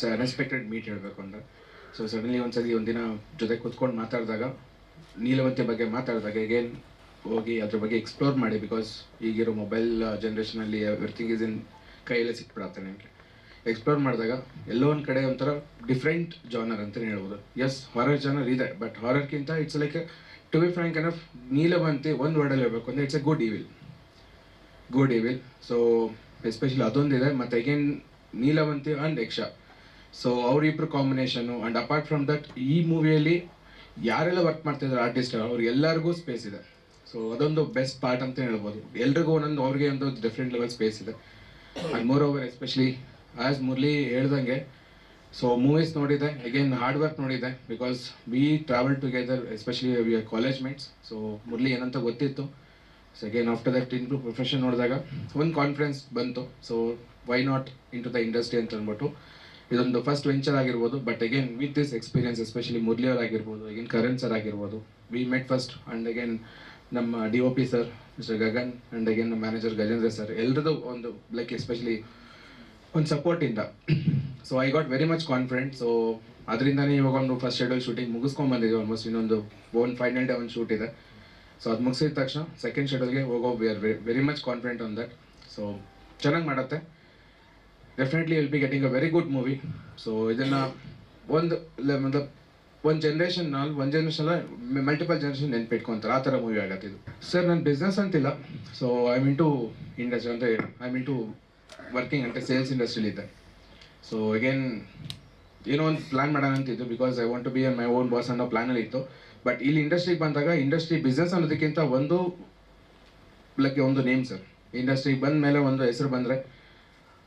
It's unexpected meet ಹೇಳಬೇಕು ಅಂತ. So suddenly ಒಂದ್ಸತಿ ಒಂದಿನ ಜೊತೆ ಕೂತ್ಕೊಂಡು ಮಾತಾಡಿದಾಗ, ನೀಲವಂತೆ ಬಗ್ಗೆ ಮಾತಾಡಿದಾಗ ಅಗೇನ್ ಹೋಗಿ ಅದ್ರ ಬಗ್ಗೆ ಎಕ್ಸ್ಪ್ಲೋರ್ ಮಾಡಿ ಬಿಕಾಸ್ ಈಗಿರೋ ಮೊಬೈಲ್ ಜನ್ರೇಷನಲ್ಲಿ ಎವ್ರಿಥಿಂಗ್ ಈಸ್ ಇನ್ ಕೈಯಲ್ಲೇ ಸಿಕ್ಬಿಡತ್ತೆ ನಿಮಗೆ. ಎಕ್ಸ್ಪ್ಲೋರ್ ಮಾಡಿದಾಗ ಎಲ್ಲೋ ಒಂದು ಕಡೆ ಒಂಥರ ಡಿಫ್ರೆಂಟ್ ಜಾನರ್ ಅಂತಲೇ ಹೇಳ್ಬೋದು. ಎಸ್ ಹಾರರ್ ಜಾನರ್ ಇದೆ but ಹಾರರ್ಗಿಂತ it's like to be frank of Neelavanthe ಒಂದು ವರ್ಡಲ್ಲಿ ಹೇಳಬೇಕು ಅಂದರೆ it's a good evil good evil so especially ಅದೊಂದಿದೆ, ಮತ್ತು again Neelavanti and Yaksha. So ಅವರಿಬ್ರು combination and apart from that ಈ ಮೂವಿಯಲ್ಲಿ ಯಾರೆಲ್ಲ ವರ್ಕ್ ಮಾಡ್ತಿದ್ದಾರೆ ಆರ್ಟಿಸ್ಟ್ ಅವ್ರಿಗೆಲ್ಲರಿಗೂ ಸ್ಪೇಸ್ ಇದೆ. ಸೊ ಅದೊಂದು ಬೆಸ್ಟ್ ಪಾರ್ಟ್ ಅಂತ ಹೇಳ್ಬೋದು. ಎಲ್ರಿಗೂ ಒಂದೊಂದು ಅವ್ರಿಗೆ ಒಂದು ಡಿಫ್ರೆಂಟ್ ಲೆವೆಲ್ ಸ್ಪೇಸ್ ಇದೆ. And more over especially as Murli ಹೇಳ್ದಂಗೆ ಸೊ ಮೂವೀಸ್ ನೋಡಿದೆ. ಅಗೇನ್ ಹಾರ್ಡ್ ವರ್ಕ್ ನೋಡಿದೆ because we travel together especially we are college mates so Murli ಏನಂತ ಗೊತ್ತಿತ್ತು. So again after that in profession ನೋಡಿದಾಗ ಒಂದು confidence ಬಂತು. So why not into the industry ಅಂತ ಅಂದ್ಬಿಟ್ಟು ಇದೊಂದು ಫಸ್ಟ್ ವೆಂಚರ್ ಆಗಿರ್ಬೋದು. But again with this experience especially Murali ಅವ್ರು ಆಗಿರ್ಬೋದು ಅಗೇನ್ ಕರಣ್ ಸರ್ ಆಗಿರ್ಬೋದು we met first and again ನಮ್ಮ D O P sir Mister Gagan and again ನಮ್ಮ ಮ್ಯಾನೇಜರ್ ಗಜೇಂದ್ರ ಸರ್ ಎಲ್ಲರದ್ದು ಒಂದು ಲೈಕ್ ಎಸ್ಪೆಷಲಿ ಒಂದು ಸಪೋರ್ಟಿಂದ so I got very much confident so ಅದರಿಂದನೇ ಇವಾಗ ಒಂದು ಫಸ್ಟ್ ಶೆಡ್ಯೂಲ್ ಶೂಟಿಂಗ್ ಮುಗಿಸ್ಕೊಂಡ್ ಬಂದಿದ್ದೀವಿ ಆಲ್ಮೋಸ್ಟ್ ಇನ್ನೊಂದು ಒನ್ ಫೈನಲ್ ಡೇ ಒಂದು ಶೂಟ್ ಇದೆ. ಸೊ ಅದು ಮುಗಿಸಿದ ತಕ್ಷಣ ಸೆಕೆಂಡ್ ಶೆಡ್ಯೂಲ್ಗೆ ಹೋಗೋ we are very much confident on that so ಚೆನ್ನಾಗಿ ಮಾಡುತ್ತೆ. Definitely will be getting a very good movie so ಇದನ್ನು ಒಂದು ಒಂದು ಜನ್ರೇಷನ್ ನಾಲ್ ಒಂದು ಜನ್ರೇಷನ್ ಮಲ್ಟಿಪಲ್ ಜನ್ರೇಷನ್ ನೆನ್ಪಿಟ್ಕೊಂತಾರೆ. ಆ ಥರ ಮೂವಿ ಆಗತ್ತೆ ಇದು. ಸರ್ ನನ್ನ ಬಿಸ್ನೆಸ್ ಅಂತಿಲ್ಲ. So I mean to industry ಅಂದರೆ ಐ ಮೀನ್ ಟು ವರ್ಕಿಂಗ್ ಅಂದರೆ ಸೇಲ್ಸ್ ಇಂಡಸ್ಟ್ರಿಲಿದೆ ಸೊ ಅಗೇನ್ ಏನೋ ಒಂದು ಪ್ಲ್ಯಾನ್ ಮಾಡೋಣ ಅಂತಿದ್ದು because I want to be on my own boss ಅನ್ನೋ ಪ್ಲ್ಯಾನಲ್ಲಿ ಇತ್ತು. ಬಟ್ ಇಲ್ಲಿ ಇಂಡಸ್ಟ್ರಿಗೆ ಬಂದಾಗ ಇಂಡಸ್ಟ್ರಿ ಬಿಸ್ನೆಸ್ ಅನ್ನೋದಕ್ಕಿಂತ ಒಂದು ಲೈಕ್ ಒಂದು ನೇಮ್ ಸರ್ ಇಂಡಸ್ಟ್ರಿಗೆ ಬಂದ ಮೇಲೆ ಒಂದು ಹೆಸರು ಬಂದರೆ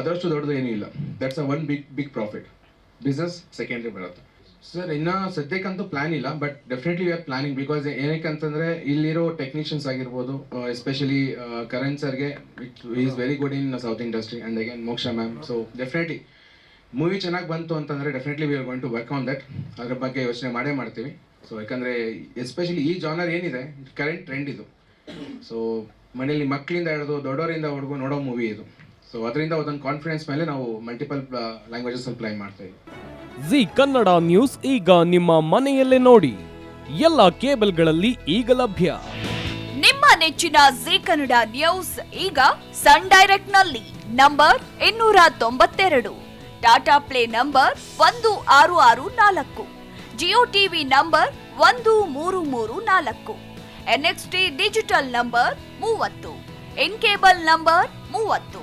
ಅದರಷ್ಟು ದೊಡ್ಡದು ಏನೂ ಇಲ್ಲ. That's a one big big profit business secondary ಬರುತ್ತೆ. ಸರ್ ಇನ್ನು ಸದ್ಯಕ್ಕಂತೂ ಪ್ಲಾನ್ ಇಲ್ಲ but definitely we are planning because ಏನಕ್ಕೆ ಅಂತಂದರೆ ಇಲ್ಲಿರೋ ಟೆಕ್ನಿಷಿಯನ್ಸ್ ಆಗಿರ್ಬೋದು ಎಸ್ಪೆಷಲಿ ಕರಣ್ ಸರ್ಗೆ it is very good in south industry and again Moksha ma'am so definitely movie ಚೆನ್ನಾಗಿ ಬಂತು ಅಂತಂದರೆ definitely we are going to work on that ಅದ್ರ ಬಗ್ಗೆ ಯೋಚನೆ ಮಾಡೇ ಮಾಡ್ತೀವಿ. ಸೊ ಯಾಕಂದರೆ ಎಸ್ಪೆಷಲಿ ಈ ಜಾನರ್ ಏನಿದೆ ಕರೆಂಟ್ ಟ್ರೆಂಡ್ ಇದು. ಸೊ ಮನೇಲಿ ಮಕ್ಕಳಿಂದ ಹಿಡಿದು ದೊಡ್ಡವರಿಂದ ಹುಡುಗು ನೋಡೋ ಮೂವಿ ಇದು. ಸೊ ಅದರಿಂದ ಒಂದೊಂದು ಕಾನ್ಫಿಡೆನ್ಸ್ ಮೇಲೆ ನಾವು ಮಲ್ಟಿಪಲ್ ಲ್ಯಾಂಗ್ವೇಜಸ್ ಅಲ್ಲಿ ಪ್ಲೈ ಮಾಡ್ತಾ ಇದ್ದೀವಿ ಜಿ ಕನ್ನಡ ನ್ಯೂಸ್ ಈಗ ನಿಮ್ಮ ಮನೆಯಲ್ಲೇ ನೋಡಿ. ಎಲ್ಲ ಕೇಬಲ್ಗಳಲ್ಲಿ ಈಗ ಲಭ್ಯ. ನಿಮ್ಮ ನೆಚ್ಚಿನ ಜಿ ಕನ್ನಡ ನ್ಯೂಸ್ ಈಗ ಸನ್ ಡೈರೆಕ್ಟ್ನಲ್ಲಿ ನಂಬರ್ ಇನ್ನೂರ ತೊಂಬತ್ತೆರಡು. ಟಾಟಾ ಪ್ಲೇ ನಂಬರ್ ಒಂದು ಆರು ಆರು ನಾಲ್ಕು. ಜಿಯೋ ಟಿವಿ ನಂಬರ್ ಒಂದು ಮೂರು ಮೂರು ನಾಲ್ಕು. ಎನ್ಎಕ್ಸ್ಟಿ ಡಿಜಿಟಲ್ ನಂಬರ್ ಮೂವತ್ತು. ಇನ್ ಕೇಬಲ್ ನಂಬರ್ ಮೂವತ್ತು.